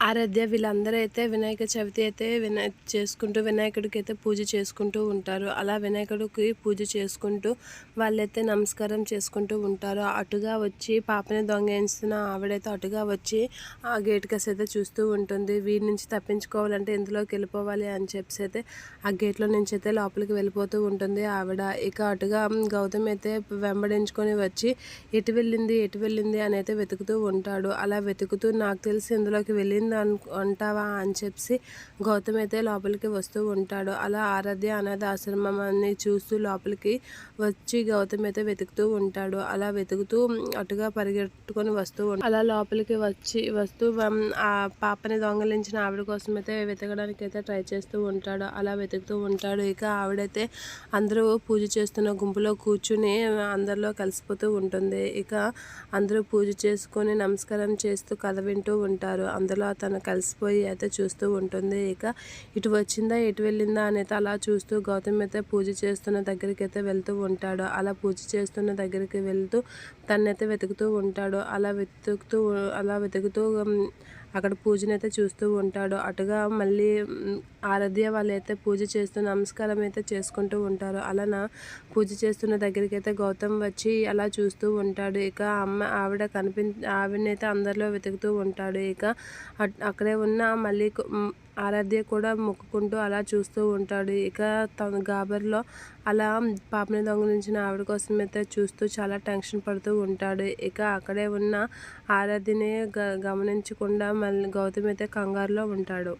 ఆరాధ్య వీళ్ళందరూ అయితే వినాయక చవితి అయితే వినాయక చేసుకుంటూ వినాయకుడికి అయితే పూజ చేసుకుంటూ ఉంటారు. అలా వినాయకుడికి పూజ చేసుకుంటూ వాళ్ళైతే నమస్కారం చేసుకుంటూ ఉంటారు. అటుగా వచ్చి పాపని దొంగేస్తున్న ఆవిడైతే అటుగా వచ్చి ఆ గేట్ కస్ అయితే చూస్తూ ఉంటుంది. వీరి నుంచి తప్పించుకోవాలంటే ఇందులోకి వెళ్ళిపోవాలి అని చెప్పి అయితే ఆ గేట్లో నుంచి అయితే లోపలికి వెళ్ళిపోతూ ఉంటుంది ఆవిడ. ఇక అటుగా గౌతమ్ అయితే వెంబడించుకొని వచ్చి ఎటు వెళ్ళింది? ఎటు వెళ్ళింది? అని అయితే వెతుకుతూ ఉంటాడు. అలా వెతుకుతూ నాకు తెలిసి ఇందులోకి వెళ్ళింది? ఉంటుంది అంటావా అని చెప్పి గౌతమ్ అయితే లోపలికి వస్తూ ఉంటాడు. అలా ఆరాధ్య అనాథ ఆశ్రమాన్ని చూస్తూ లోపలికి వచ్చి గౌతమ్ అయితే వెతుకుతూ ఉంటాడు. అలా వెతుకుతూ అటుగా పరిగెట్టుకొని వస్తూ ఉంటాడు. అలా లోపలికి వచ్చి వస్తూ ఆ పాపని దొంగలించిన ఆవిడ కోసం అయితే వెతకడానికి అయితే ట్రై చేస్తూ ఉంటాడు. అలా వెతుకుతూ ఉంటాడు. ఇక ఆవిడైతే అందరూ పూజ చేస్తున్న గుంపులో కూర్చుని అందరిలో కలిసిపోతూ ఉంటుంది. ఇక అందరూ పూజ చేసుకొని నమస్కారం చేస్తూ కథ వింటూ ఉంటారు. అందులో తను కలిసిపోయి అయితే చూస్తూ ఉంటుంది. ఇక ఇటు వచ్చిందా ఎటు వెళ్ళిందా అనేది అలా చూస్తూ గౌతమ్ అయితే పూజ చేస్తున్న దగ్గరికి అయితే వెళ్తూ ఉంటాడు. అలా పూజ చేస్తున్న దగ్గరికి వెళ్తూ తన్నైతే వెతుకుతూ ఉంటాడు. అలా వెతుకుతూ అలా వెతుకుతూ అక్కడ పూజనైతే చూస్తూ ఉంటాడు. అటుగా మళ్ళీ ఆరాధ్య వాళ్ళైతే పూజ చేస్తూ నమస్కారం అయితే చేసుకుంటూ ఉంటారు. అలానా పూజ చేస్తున్న దగ్గరికి అయితే గౌతమ్ వచ్చి అలా చూస్తూ ఉంటాడు. ఇక అమ్మ ఆవిడ కనిపి ఆవిడనైతే అందరిలో వెతుకుతూ ఉంటాడు. ఇక అక్కడే ఉన్న మళ్ళీ ఆరాధ్య కూడా మొక్కుకుంటూ అలా చూస్తూ ఉంటాడు. ఇక తన గాబర్లో అలా పాపని దొంగలించిన ఆవిడ కోసం అయితే చూస్తూ చాలా టెన్షన్ పడుతూ ఉంటాడు. ఇక అక్కడే ఉన్న ఆరాధ్యని గమనించకుండా మళ్ళీ గౌతమ్ అయితే కంగారులో ఉంటాడు.